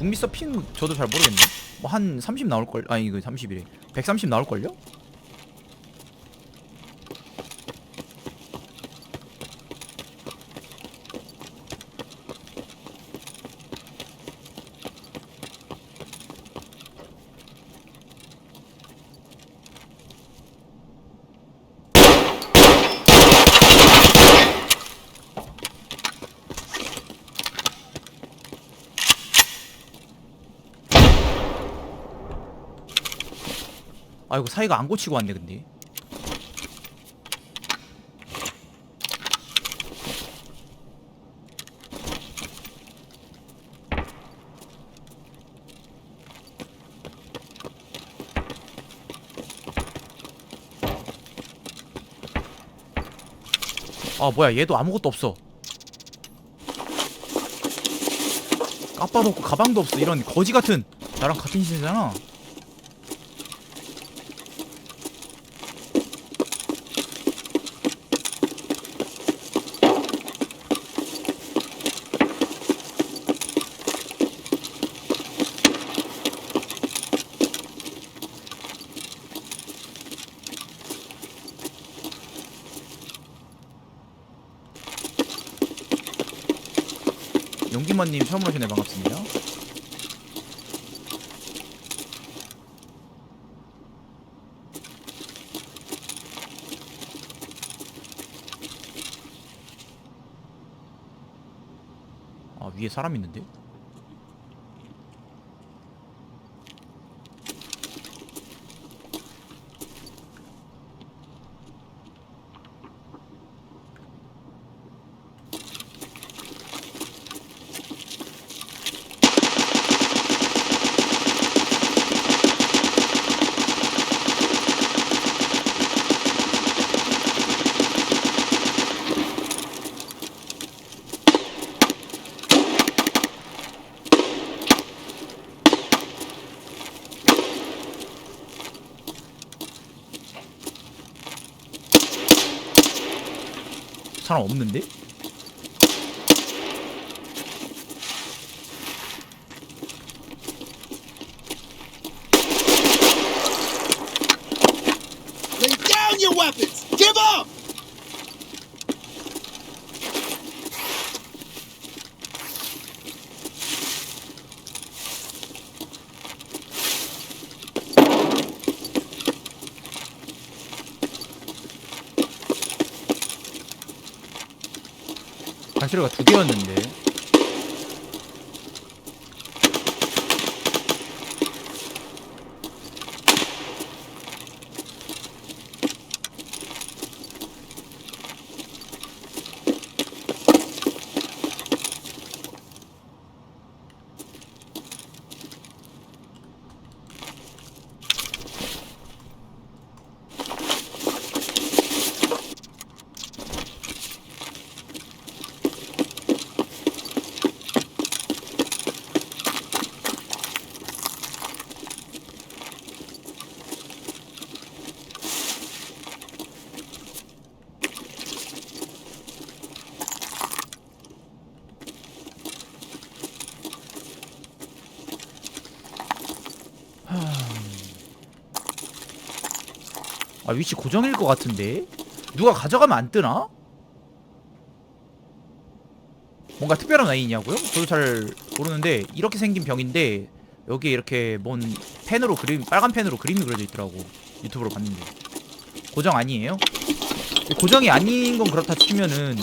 북미서 핑 저도 잘 모르겠네. 뭐 한 30 나올 걸. 아니 이거 30이래. 130 나올 걸요? 아이고 사이가 안 고치고 왔네 근데. 아 뭐야 얘도 아무것도 없어. 까빠놓고 가방도 없어. 이런 거지 같은. 나랑 같은 시세잖아 용기만님 처음 오시네 반갑습니다 아 위에 사람 있는데? 사람 없는데? 발소리가 두 개였는데 아 위치 고정일 것 같은데 누가 가져가면 안 뜨나? 뭔가 특별한 라인이냐고요? 저도 잘 모르는데 이렇게 생긴 병인데 여기에 이렇게 뭔 펜으로 그림 빨간 펜으로 그림이 그려져 있더라고 유튜브로 봤는데 고정 아니에요? 고정이 아닌 건 그렇다 치면은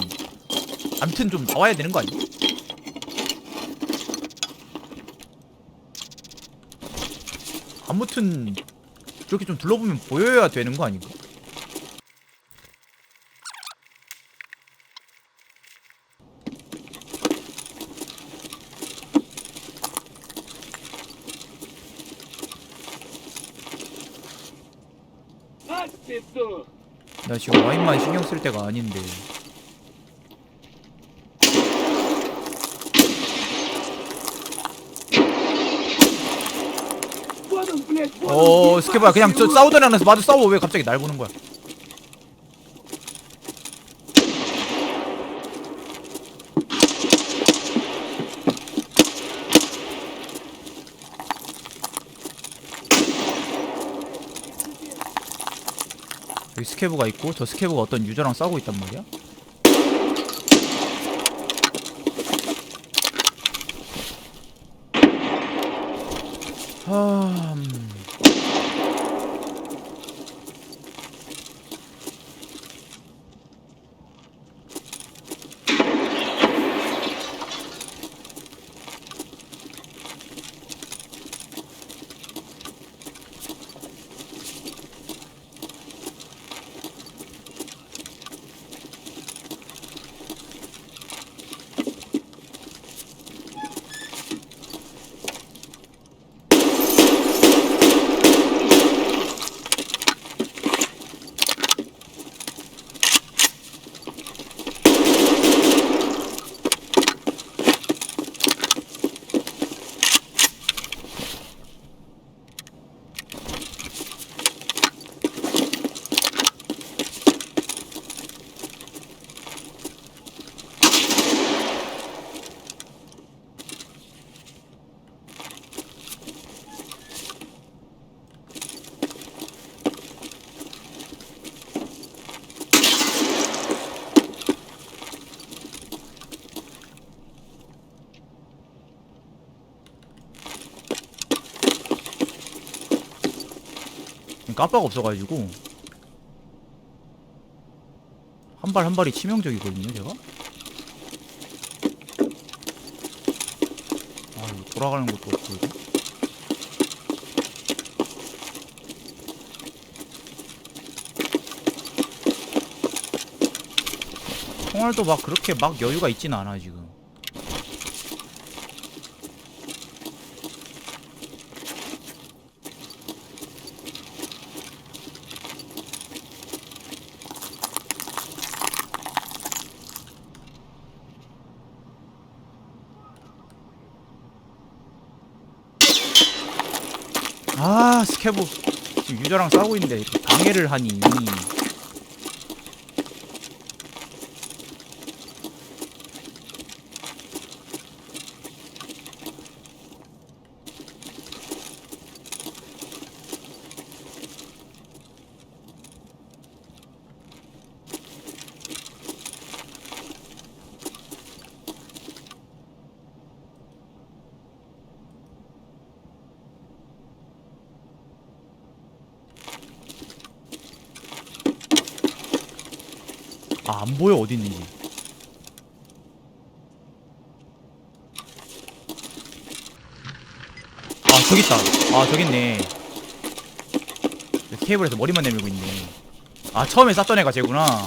아무튼 좀 나와야 되는 거 아니야? 아무튼 저렇게 좀 둘러보면 보여야 되는 거 아닌가? 나 지금 와인만 신경 쓸 때가 아닌데. 스케바야 그냥 저 싸우던 애랑서 마주 싸워. 왜 갑자기 날 보는 거야? 여기 스케브가 있고 저 스케브가 어떤 유저랑 싸우고 있단 말이야? 깜빡 없어가지고. 한 발 한 발이 치명적이거든요 제가? 아 이거 돌아가는 것도 없고 이거? 총알도 막 그렇게 막 여유가 있진 않아 지금 아 스케브 지금 유저랑 싸우고 있는데 방해를 하니 아안 보여 어디 있는지. 아 저기 있다. 아 저기 있네. 케이블에서 머리만 내밀고 있네. 아 처음에 쐈던 애가 쟤구나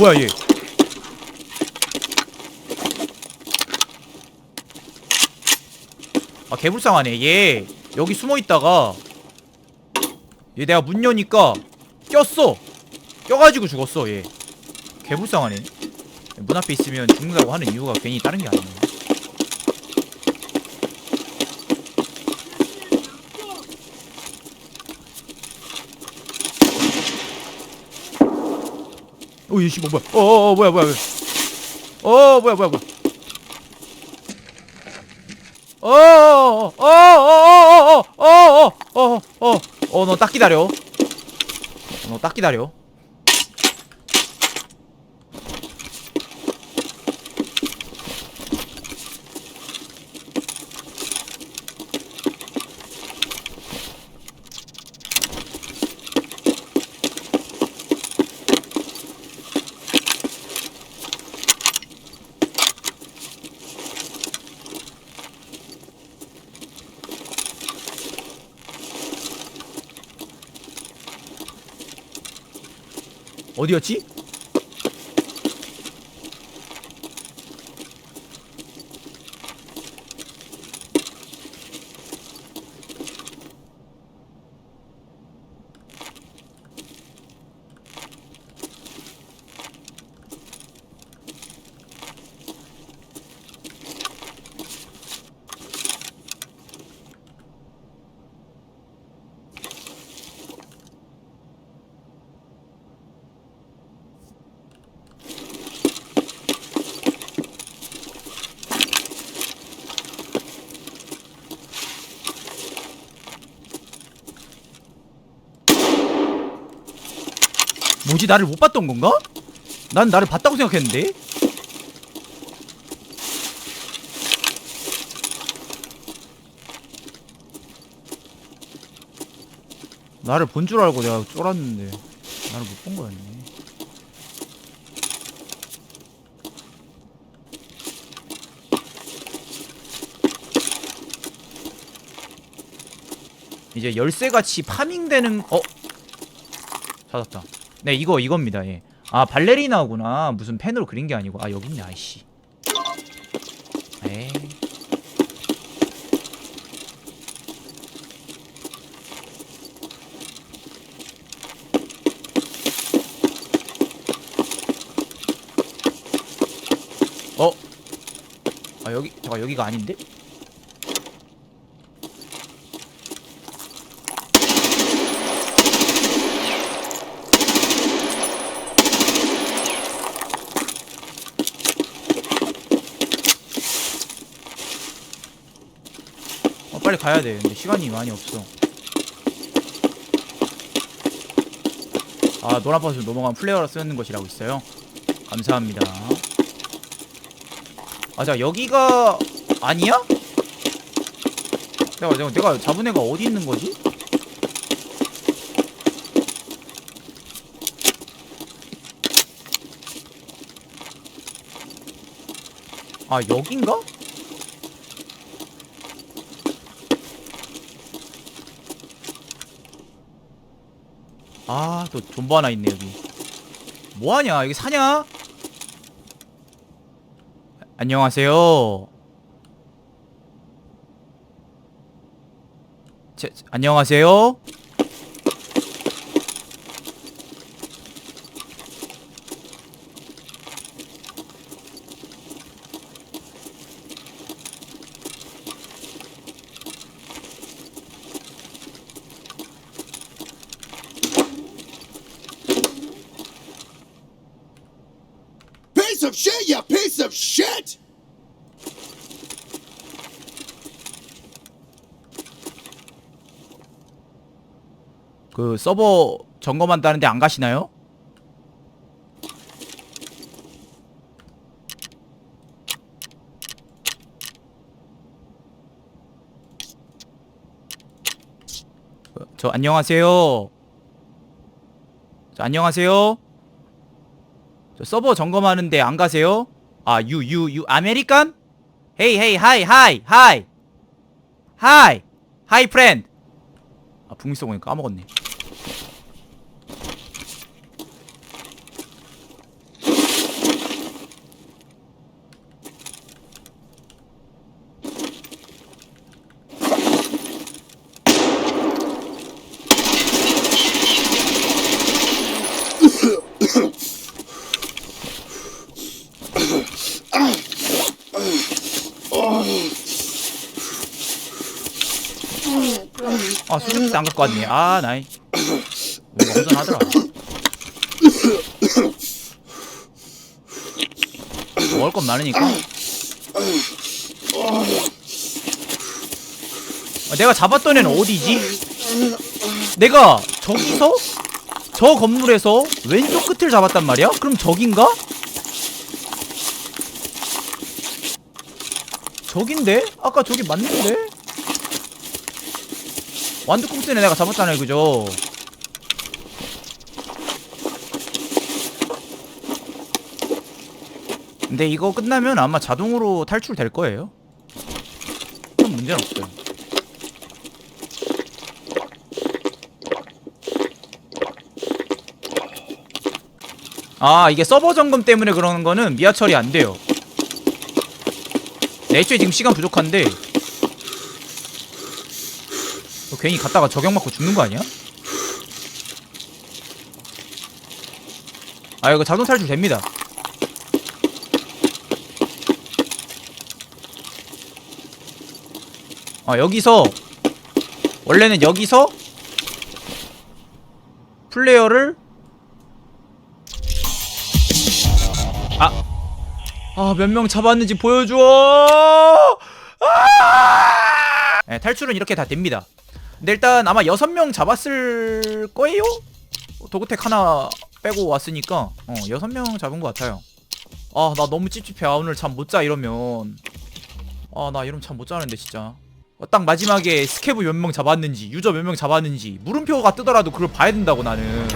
뭐야 얘? 아 개불쌍하네 얘. 여기 숨어 있다가 얘 내가 문 여니까 꼈어. 껴가지고 죽었어 얘. 개불쌍하네. 문 앞에 있으면 죽는다고 하는 이유가 괜히 다른 게 아니네 어, 이씨 뭐 뭐야? 어, 어, 어 뭐야, 뭐야, 뭐야? 어, 뭐야, 뭐야, 뭐야? 어, 어, 어, 어, 어, 어, 어, 어, 어, 어, 어, 너 딱 기다려. 너 딱 기다려. 어디였지? 뭐지? 나를 못 봤던 건가? 난 나를 봤다고 생각했는데? 나를 본 줄 알고 내가 쫄았는데 나를 못 본 거였네. 이제 열쇠같이 파밍되는 어? 찾았다 네 이거 이겁니다. 예 아 발레리나구나. 무슨 펜으로 그린 게 아니고. 아 여기 있네 아이씨. 에이 어? 아 여기 잠깐 여기가 아닌데? 빨리 가야 돼. 근데 시간이 많이 없어. 아, 노란 버스 넘어가면 플레이어로 쓰는 것이라고 있어요. 감사합니다. 아, 자, 여기가 아니야? 내가, 내가, 내가 잡은 애가 어디 있는 거지? 아, 여긴가? 아, 또 존버 하나 있네, 여기. 뭐하냐? 여기 사냐? 안녕하세요. 제, 안녕하세요. 그 서버 점검한다는데 안 가시나요? 어, 저 안녕하세요. 저 안녕하세요. 저 서버 점검하는데 안 가세요? 아, 유, 유, 유, 아메리칸? 헤이, 헤이, 하이, 하이, 하이. 하이. 하이, 프렌드. 써 보니까 까먹었네. 갖고. 아, 나이. 뭔가 운전하더라. 먹을 건 많으니까. 아, 내가 잡았던 애는 어디지? 내가 저기서? 저 건물에서 왼쪽 끝을 잡았단 말이야? 그럼 저긴가? 저긴데? 아까 저기 맞는데? 완두콩스네 내가 잡았잖아요 그죠? 근데 이거 끝나면 아마 자동으로 탈출될 거예요. 그럼 문제는 없어요. 아 이게 서버 점검 때문에 그러는 거는 미아 처리 안 돼요. 내 애초에 지금 시간 부족한데. 너 괜히 갔다가 저격 맞고 죽는 거 아니야? 아 이거 자동 탈출 됩니다 아 여기서 원래는 여기서 플레이어를 아 아, 몇 명 잡았는지 보여줘! 아! 네, 탈출은 이렇게 다 됩니다. 근데 일단 아마 여섯 명 잡았을 거예요? 도그텍 하나 빼고 왔으니까. 어 여섯 명 잡은 것 같아요. 아 나 너무 찝찝해. 아 오늘 잠 못 자 이러면. 아 나 이러면 잠 못 자는데 진짜. 어, 딱 마지막에 스케브 몇 명 잡았는지 유저 몇 명 잡았는지 물음표가 뜨더라도 그걸 봐야 된다고 나는